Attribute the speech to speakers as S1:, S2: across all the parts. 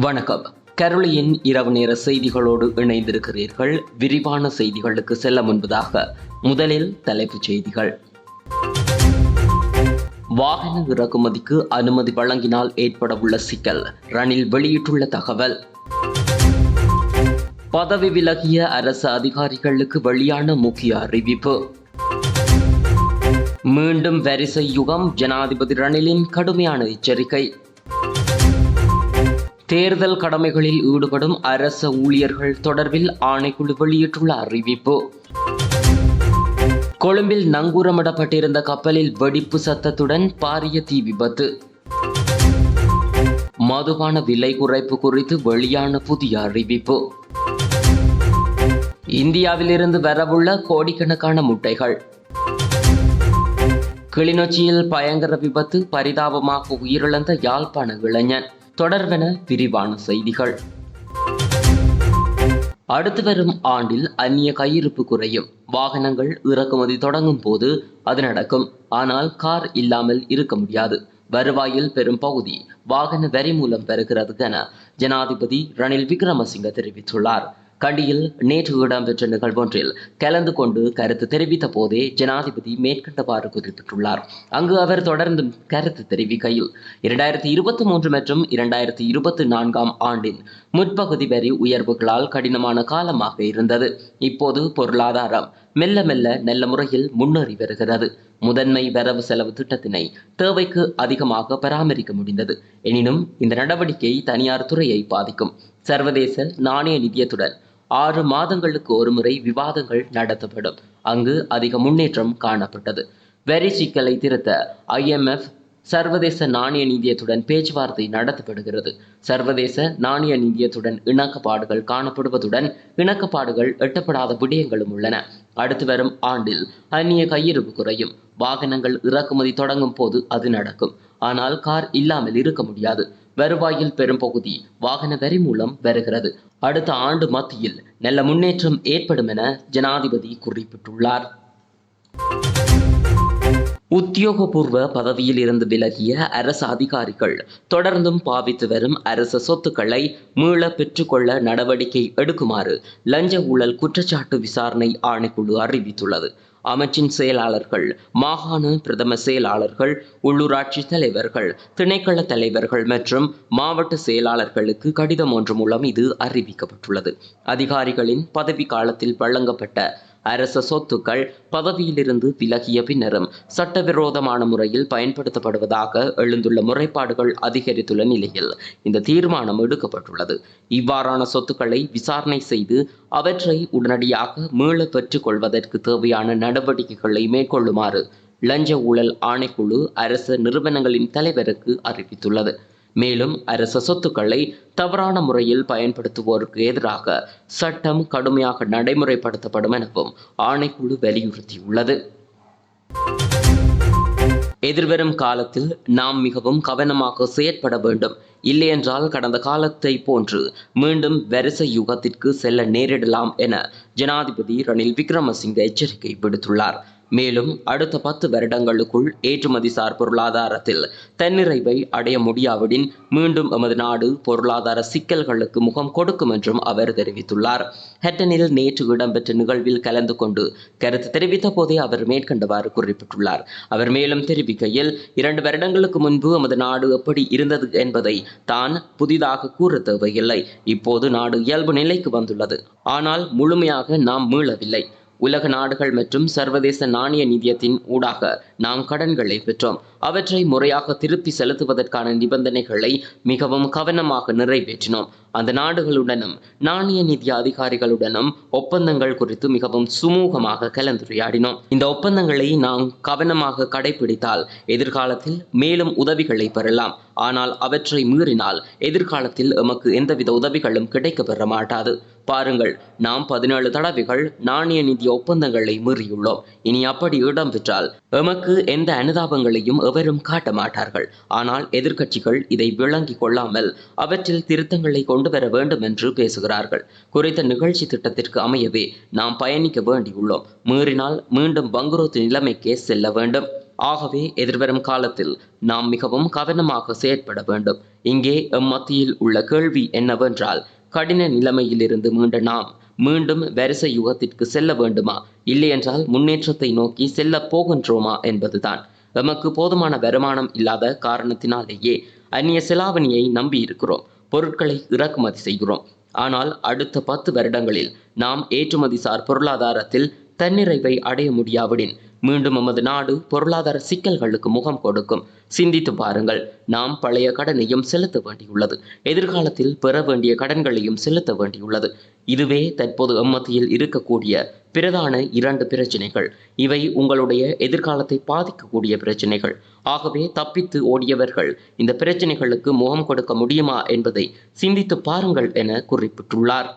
S1: வணக்கம். கருளியின் இரவு நேர செய்திகளோடு இணைந்திருக்கிறீர்கள். விரிவான செய்திகளுக்கு செல்ல முன்பதாக முதலில் தலைப்புச் செய்திகள். வாகன இறக்குமதிக்கு அனுமதி வழங்கினால் ஏற்படவுள்ள சிக்கல். ரணில் வெளியிட்டுள்ள தகவல். பதவி விலகிய அரசு அதிகாரிகளுக்கு வெளியான முக்கிய அறிவிப்பு. மீண்டும் வரிசை யுகம். ஜனாதிபதி ரணிலின் கடுமையான எச்சரிக்கை. தேர்தல் கடமைகளில் ஈடுபடும் அரச ஊழியர்கள் தொடர்பில் ஆணைக்குழு வெளியிட்டுள்ள அறிவிப்பு. கொழும்பில் நங்கூரமிடப்பட்டிருந்த கப்பலில் வெடிப்பு சத்தத்துடன் பாரிய தீ விபத்து. மதுபான விலை குறைப்பு குறித்து வெளியான புதிய அறிவிப்பு. இந்தியாவிலிருந்து வரவுள்ள கோடிக்கணக்கான முட்டைகள். கிளிநொச்சியில் பயங்கர விபத்து பரிதாபமாக உயிரிழந்த யாழ்ப்பாண இளைஞன். தொடர்வென விரிவான செய்திகள். அடுத்து வரும் ஆண்டில் அந்நிய கையிருப்பு குறையும். வாகனங்கள் இறக்குமதி தொடங்கும் போது அது நடக்கும். ஆனால் கார் இல்லாமல் இருக்க முடியாது. வருவாயில் பெரும் பகுதி வாகன வரி மூலம் பெறுகிறது என ஜனாதிபதி ரணில் விக்ரமசிங்க தெரிவித்துள்ளார். கண்டியில் நேற்று இடம்பெற்ற நிகழ்வொன்றில் கலந்து கொண்டு கருத்து தெரிவித்த போதே ஜனாதிபதி மேற்கண்டவாறு குறிப்பிட்டுள்ளார். அங்கு அவர் தொடர்ந்து கருத்து தெரிவிக்கையில் இரண்டாயிரத்தி இருபத்தி மூன்று மற்றும் இரண்டாயிரத்தி இருபத்தி நான்காம் ஆண்டின் முற்பகுதி வரி உயர்வுகளால் கடினமான காலமாக இருந்தது. இப்போது பொருளாதாரம் மெல்ல மெல்ல நல்ல முறையில் முன்னேறி வருகிறது. முதன்மை வரவு செலவு திட்டத்தினை தேவைக்கு அதிகமாக பராமரிக்க முடிந்தது. எனினும் இந்த நடவடிக்கை தனியார் துறையை பாதிக்கும். சர்வதேச நாணய நிதியத்துடன் ஆறு மாதங்களுக்கு ஒருமுறை விவாதங்கள் நடத்தப்படும். அங்கு அதிக முன்னேற்றம் காணப்பட்டது. வரி சிக்கலை திருத்த ஐஎம்எஃப் சர்வதேச நாணய நிதியத்துடன் பேச்சுவார்த்தை நடத்தப்படுகிறது. சர்வதேச நாணய நிதியத்துடன் இணக்கப்பாடுகள் காணப்படுவதுடன் இணக்கப்பாடுகள் எட்டப்படாத விடயங்களும் உள்ளன. அடுத்து வரும் ஆண்டில் அந்நிய கையிருப்பு குறையும். வாகனங்கள் இறக்குமதி தொடங்கும் போது அது நடக்கும். ஆனால் கார் இல்லாமல் இருக்க முடியாது. வருவாயில் பெரும் பகுதி வாகன வரி மூலம் வருகிறது. அடுத்த ஆண்டு மத்தியில் நல்ல முன்னேற்றம் ஏற்படும் என ஜனாதிபதி குறிப்பிட்டுள்ளார். உத்தியோகபூர்வ பதவியில் இருந்து விலகிய அரசு அதிகாரிகள் தொடர்ந்தும் பாவித்து வரும் அரசு சொத்துக்களை மீள பெற்றுக்கொள்ள நடவடிக்கை எடுக்குமாறு லஞ்ச ஊழல் குற்றச்சாட்டு விசாரணை ஆணைக்குழு அறிவித்துள்ளது. அமைச்சின் செயலாளர்கள் மாகாண பிரதம செயலாளர்கள் உள்ளூராட்சி தலைவர்கள் திணைக்கள தலைவர்கள் மற்றும் மாவட்ட செயலாளர்களுக்கு கடிதம் ஒன்று மூலம் இது அறிவிக்கப்பட்டுள்ளது. அதிகாரிகளின் பதவி காலத்தில் வழங்கப்பட்ட அரச சொத்துக்கள் பதவியிலிருந்து விலகிய பின்னரும் சட்டவிரோதமான முறையில் பயன்படுத்தப்படுவதாக எழுந்துள்ள முறைப்பாடுகள் அதிகரித்துள்ள நிலையில் இந்த தீர்மானம் எடுக்கப்பட்டுள்ளது. இவ்வாறான சொத்துக்களை விசாரணை செய்து அவற்றை உடனடியாக மீள பெற்றுக் கொள்வதற்கு தேவையான நடவடிக்கைகளை மேற்கொள்ளுமாறு லஞ்ச ஊழல் ஆணைக்குழு அரச நிறுவனங்களின் தலைவருக்கு அறிவித்துள்ளது. மேலும் அரச சொத்துக்களை தவறான முறையில் பயன்படுத்துவோருக்கு எதிராக சட்டம் கடுமையாக நடைமுறைப்படுத்தப்படும் எனவும் ஆணைக்குழு வலியுறுத்தியுள்ளது. எதிர்வரும் காலத்தில் நாம் மிகவும் கவனமாக செயற்பட வேண்டும். இல்லையென்றால் கடந்த காலத்தை போன்று மீண்டும் வரிசை யுகத்திற்கு செல்ல நேரிடலாம் என ஜனாதிபதி ரணில் விக்ரமசிங்க எச்சரிக்கை விடுத்துள்ளார். மேலும் அடுத்த பத்து வருடங்களுக்குள் ஏற்றுமதிசார் பொருளாதாரத்தில் தன்னிறைவை அடைய முடியாவிடின் மீண்டும் எமது நாடு பொருளாதார சிக்கல்களுக்கு முகம் கொடுக்கும் என்றும் அவர் தெரிவித்துள்ளார். ஹெட்டனில் நேற்று இடம்பெற்ற நிகழ்வில் கலந்து கொண்டு கருத்து தெரிவித்த போதே அவர் மேற்கண்டவாறு குறிப்பிட்டுள்ளார். அவர் மேலும் தெரிவிக்கையில் இரண்டு வருடங்களுக்கு முன்பு எமது நாடு எப்படி இருந்தது என்பதை தான் புதிதாக கூற தேவையில்லை. இப்போது நாடு இயல்பு நிலைக்கு வந்துள்ளது. ஆனால் முழுமையாக நாம் மீளவில்லை. உலக நாடுகள் மற்றும் சர்வதேச நாணய நிதியத்தின் ஊடாக நாம் கடன்களை பெற்றோம். அவற்றை முறையாக திருப்பி செலுத்துவதற்கான நிபந்தனைகளை மிகவும் கவனமாக நிறைவேற்றினோம். அந்த நாடுகளுடனும் நாணய நிதி அதிகாரிகளுடனும் ஒப்பந்தங்கள் குறித்து மிகவும் சுமூகமாக கலந்துரையாடினோம். இந்த ஒப்பந்தங்களை நாம் கவனமாக கடைபிடித்தால் எதிர்காலத்தில் மேலும் உதவிகளை பெறலாம். ஆனால் அவற்றை மீறினால் எதிர்காலத்தில் எமக்கு எந்தவித உதவிகளும் கிடைக்க பெற மாட்டாது. பாருங்கள் நாம் பதினேழு தடவைகள் நாணய நிதி ஒப்பந்தங்களை மீறியுள்ளோம். இனி அப்படி இடம்பெற்றால் எமக்கு எந்த அனுதாபங்களையும் எவரும் காட்ட மாட்டார்கள். ஆனால் எதிர்க்கட்சிகள் இதை விளங்கிக் கொள்ளாமல் அவற்றில் திருத்தங்களை கொண்டு வர வேண்டும் என்று பேசுகிறார்கள். குறித்த நிகழ்ச்சி திட்டத்திற்கு அமையவே நாம் பயணிக்க வேண்டியுள்ளோம். மீறினால் மீண்டும் பங்குரோத்து நிலைமைக்கே செல்ல வேண்டும். ஆகவே எதிர்வரும் காலத்தில் நாம் மிகவும் கவனமாக செயற்பட வேண்டும். இங்கே எம் மத்தியில் உள்ள கேள்வி என்னவென்றால் கடின நிலைமையிலிருந்து மீண்ட நாம் மீண்டும் வரிசை யுகத்திற்கு செல்ல வேண்டுமா? இல்லையென்றால் முன்னேற்றத்தை நோக்கி செல்ல போகின்றோமா என்பதுதான். எமக்கு போதுமான வருமானம் இல்லாத காரணத்தினாலேயே அந்நிய செலாவணியை நம்பி இருக்கிறோம் பொருட்களை இறக்குமதி செய்கிறோம். ஆனால் அடுத்த பத்து வருடங்களில் நாம் ஏற்றுமதிசார் பொருளாதாரத்தில் தன்னிறைவை அடைய முடியாவிடின். மீண்டும் நமது நாடு பொருளாதார சிக்கல்களுக்கு முகம் கொடுக்கும். சிந்தித்து பாருங்கள் நாம் பழைய கடனையும் செலுத்த வேண்டியுள்ளது. எதிர்காலத்தில் பெற வேண்டிய கடன்களையும் செலுத்த வேண்டியுள்ளது. இதுவே தற்போது எம்மத்தியில் இருக்கக்கூடிய பிரதான இரண்டு பிரச்சனைகள். இவை உங்களுடைய எதிர்காலத்தை பாதிக்கக்கூடிய பிரச்சனைகள். ஆகவே தப்பித்து ஓடியவர்கள் இந்த பிரச்சனைகளுக்கு முகம் கொடுக்க முடியுமா என்பதை சிந்தித்து பாருங்கள் என குறிப்பிட்டுள்ளார்.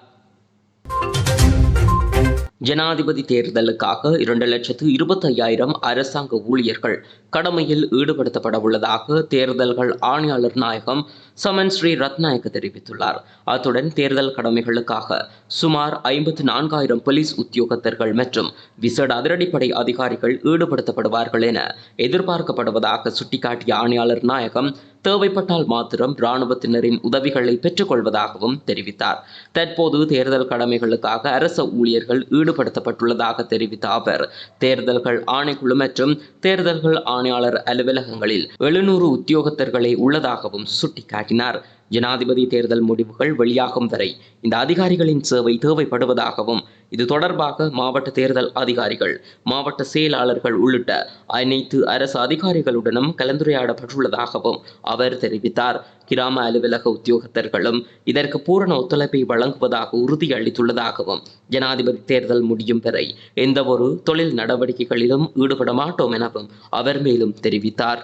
S1: ஜனாதிபதி தேர்தலுக்காக இரண்டு லட்சத்து இருபத்தையாயிரம் அரசாங்க ஊழியர்கள் கடமையில் ஈடுபடுத்தப்பட உள்ளதாக தேர்தல்கள் ஆணையாளர் நாயகம் சமன் ஸ்ரீ ரத்நாயக்க தெரிவித்துள்ளார். அத்துடன் தேர்தல் கடமைகளுக்காக சுமார் ஐம்பத்து நான்காயிரம் போலீஸ் உத்தியோகத்தர்கள் மற்றும் விசேட அதிரடிப்படை அதிகாரிகள் ஈடுபடுத்தப்படுவார்கள் என எதிர்பார்க்கப்படுவதாக சுட்டிக்காட்டிய ஆணையாளர் நாயகம் தேவைப்பட்டால் மாத்திரம் இராணுவத்தினரின் உதவிகளை பெற்றுக்கொள்வதாகவும் தெரிவித்தார். தற்போது தேர்தல் கடமைகளுக்காக அரச ஊழியர்கள் ஈடுபடுத்தப்பட்டுள்ளதாக தெரிவித்த அவர் தேர்தல்கள் ஆணைக்குழு மற்றும் தேர்தல்கள் ஆணையாளர் அலுவலகங்களில் எழுநூறு உத்தியோகத்தர்களே உள்ளதாகவும் சுட்டிக்காட்டினார். ஜனாதிபதி தேர்தல் முடிவுகள் வெளியாகும் வரை இந்த அதிகாரிகளின் சேவை தேவைப்படுவதாகவும் இது தொடர்பாக மாவட்ட தேர்தல் அதிகாரிகள் மாவட்ட செயலாளர்கள் உள்ளிட்ட அனைத்து அரசு அதிகாரிகளுடனும் கலந்துரையாடப்பட்டுள்ளதாகவும் அவர் தெரிவித்தார். கிராம அலுவலக உத்தியோகத்தர்களும் இதற்கு பூரண ஒத்துழைப்பை வழங்குவதாக உறுதியளித்துள்ளதாகவும் ஜனாதிபதி தேர்தல் முடியும் வரை எந்தவொரு தொழில் நடவடிக்கைகளிலும் ஈடுபட மாட்டோம் எனவும் அவர் மேலும் தெரிவித்தார்.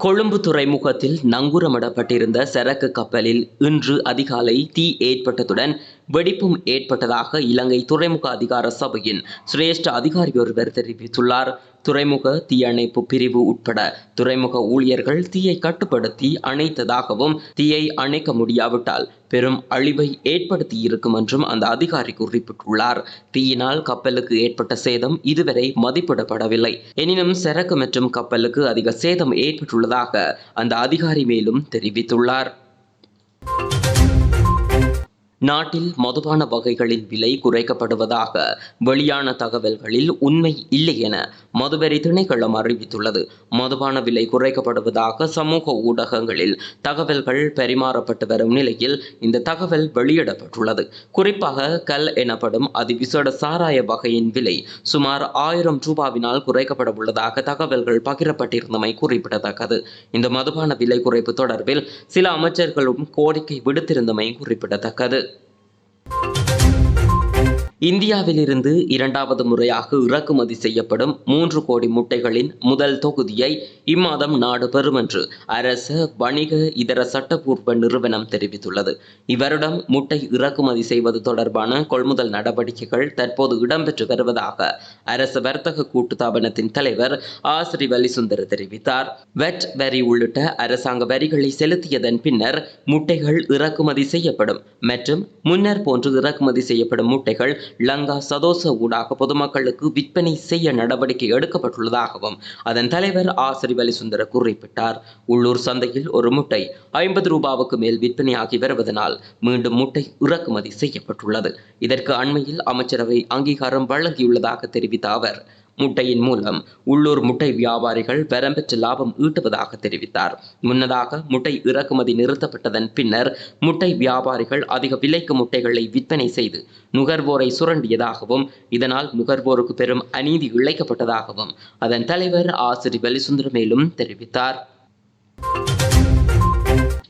S1: கொழும்பு துறைமுகத்தில் நங்கூரமிடப்பட்டிருந்த சரக்கு கப்பலில் இன்று அதிகாலை தீ ஏற்பட்டதுடன் வெடிப்பும் ஏற்பட்டதாக இலங்கை துறைமுக அதிகார சபையின் சிரேஷ்ட அதிகாரி ஒருவர் தெரிவித்துள்ளார். துறைமுக தீயணைப்பு பிரிவு உட்பட துறைமுக ஊழியர்கள் தீயை கட்டுப்படுத்தி அணைத்ததாகவும் தீயை அணைக்க முடியாவிட்டால் பெரும் அழிவை ஏற்படுத்தி இருக்கும் என்றும் அந்த அதிகாரி குறிப்பிட்டுள்ளார். தீயினால் கப்பலுக்கு ஏற்பட்ட சேதம் இதுவரை மதிப்பிடப்படவில்லை. எனினும் சரக்கு மற்றும் கப்பலுக்கு அதிக சேதம் ஏற்பட்டுள்ளதாக அந்த அதிகாரி மேலும் தெரிவித்துள்ளார். நாட்டில் மதுபான வகைகளின் விலை குறைக்கப்படுவதாக வெளியான தகவல்களில் உண்மை இல்லை என மதுவரி திணைக்களம் அறிவித்துள்ளது. மதுபான விலை குறைக்கப்படுவதாக சமூக ஊடகங்களில் தகவல்கள் பரிமாறப்பட்டு வரும் நிலையில் இந்த தகவல் வெளியிடப்பட்டுள்ளது. குறிப்பாக கல் எனப்படும் அதிவிசேட சாராய வகையின் விலை சுமார் ஆயிரம் ரூபாவினால் குறைக்கப்பட உள்ளதாக தகவல்கள் பகிரப்பட்டிருந்தமை குறிப்பிடத்தக்கது. இந்த மதுபான விலை குறைப்பு தொடர்பில் சில அமைச்சர்களும் கோரிக்கை விடுத்திருந்தமை குறிப்பிடத்தக்கது. இந்தியாவிலிருந்து இரண்டாவது முறையாக இறக்குமதி செய்யப்படும் மூன்று கோடி முட்டைகளின் முதல் தொகுதியை இம்மாதம் நாடு பெறும் என்று அரச வணிக இதர சட்டப்பூர்வ நிறுவனம் தெரிவித்துள்ளது. இவரிடம் முட்டை இறக்குமதி செய்வது தொடர்பான கொள்முதல் நடவடிக்கைகள் தற்போது இடம்பெற்று வருவதாக அரச வர்த்தக கூட்டுத்தாபனத்தின் தலைவர் ஆசிரி வலிசுந்தர் தெரிவித்தார். வெட் வரி உள்ளிட்ட அரசாங்க வரிகளை செலுத்தியதன் பின்னர் முட்டைகள் இறக்குமதி செய்யப்படும் மற்றும் முன்னர் போன்று இறக்குமதி செய்யப்படும் முட்டைகள் லங்கா சதோச ஊடாக பொதுமக்களுக்கு விற்பனை செய்ய நடவடிக்கை எடுக்கப்பட்டுள்ளதாகவும் அதன் தலைவர் ஆசிரி வலிசுந்தர குறிப்பிட்டார். உள்ளூர் சந்தையில் ஒரு முட்டை ஐம்பது ரூபாவுக்கு மேல் விற்பனையாகி வருவதனால் மீண்டும் முட்டை இறக்குமதி செய்யப்பட்டுள்ளது. இதற்கு அண்மையில் அமைச்சரவை அங்கீகாரம் வழங்கியுள்ளதாக தெரிவித்த அவர் முட்டையின் மூலம் உள்ளூர் முட்டை வியாபாரிகள் வரம்பெற்ற லாபம் ஈட்டுவதாக தெரிவித்தார். முன்னதாக முட்டை இறக்குமதி நிறுத்தப்பட்டதன் பின்னர் முட்டை வியாபாரிகள் அதிக விலைக்கு முட்டைகளை விற்பனை செய்து நுகர்வோரை சுரண்டியதாகவும் இதனால் நுகர்வோருக்கு பெரும் அநீதி இழைக்கப்பட்டதாகவும் அதன் தலைவர் ஆசிரி வலிசுந்தர மேலும் தெரிவித்தார்.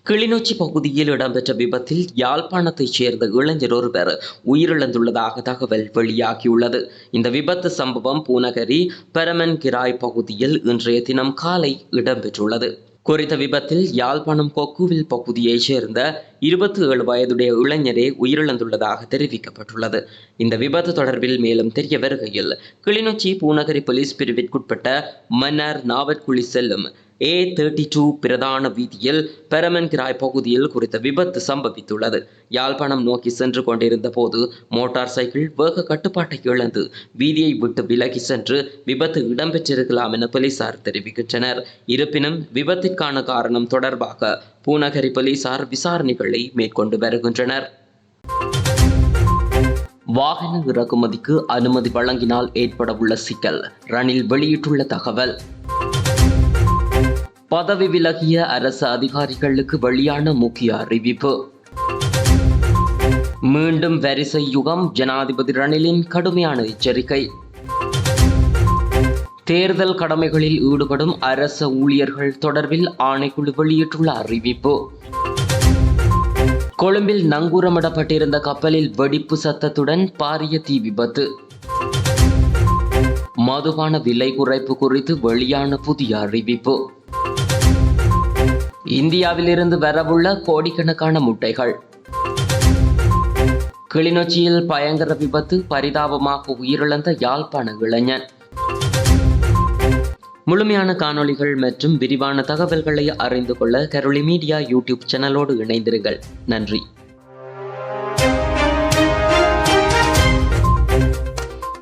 S1: கிளிநொச்சி பகுதியில் இடம்பெற்ற விபத்தில் யாழ்ப்பாணத்தைச் சேர்ந்த இளைஞர் ஒருவர் உயிரிழந்துள்ளதாக தகவல் வெளியாகியுள்ளது. இந்த விபத்து சம்பவம் பூநகரி பெரமன்கிராய் பகுதியில் இன்றைய தினம் காலை இடம்பெற்றுள்ளது. குறித்த விபத்தில் யாழ்ப்பாணம் கொக்குவில் பகுதியைச் சேர்ந்த இருபத்தி ஏழு வயதுடைய இளைஞரே உயிரிழந்துள்ளதாக தெரிவிக்கப்பட்டுள்ளது. இந்த விபத்து தொடர்பில் மேலும் தெரிய வருகையில் கிளிநொச்சி பூநகரி போலீஸ் பிரிவிற்குட்பட்ட மன்னார் நாவற்குழி செல்லும் ஏ தேர்ட்டி டூ பிரதான வீதியில் பெரமன்கிராய் பகுதியில் குறித்த விபத்து சம்பவித்துள்ளது. யாழ்ப்பாணம் நோக்கி சென்று கொண்டிருந்த போது மோட்டார் சைக்கிள் வேக கட்டுப்பாட்டை இழந்து வீதியை விட்டு விலகி சென்று விபத்து இடம்பெற்றிருக்கலாம் என போலீசார் தெரிவிக்கின்றனர். இருப்பினும் விபத்திற்கான காரணம் தொடர்பாக பூநகரி போலீசார் விசாரணைகளை மேற்கொண்டு வருகின்றனர். வாகன இறக்குமதிக்கு அனுமதி வழங்கினால் ஏற்படவுள்ள சிக்கல் ரணில் வெளியிட்டுள்ள தகவல். பதவி விலகிய அரசு அதிகாரிகளுக்கு வெளியான முக்கிய அறிவிப்பு. மீண்டும் வரிசை யுகம் ஜனாதிபதி ரணிலின் கடுமையான எச்சரிக்கை. தேர்தல் கடமைகளில் ஈடுபடும் அரச ஊழியர்கள் தொடர்பில் ஆணைக்குழு வெளியிட்டுள்ள அறிவிப்பு. கொழும்பில் நங்கூரமிடப்பட்டிருந்த கப்பலில் வெடிப்பு சத்தத்துடன் பாரிய தீ விபத்து. மதுபான விலை குறைப்பு குறித்து வெளியான புதிய அறிவிப்பு. இந்தியாவிலிருந்து வரவுள்ள கோடிக்கணக்கான முட்டைகள். கிளிநொச்சியில் பயங்கர விபத்து பரிதாபமாக உயிரிழந்த யாழ்ப்பாண இளைஞன். முழுமையான காணொளிகள் மற்றும் விரிவான தகவல்களை அறிந்து கொள்ள கரோலி மீடியா யூடியூப் சேனலோடு இணைந்திருங்கள். நன்றி.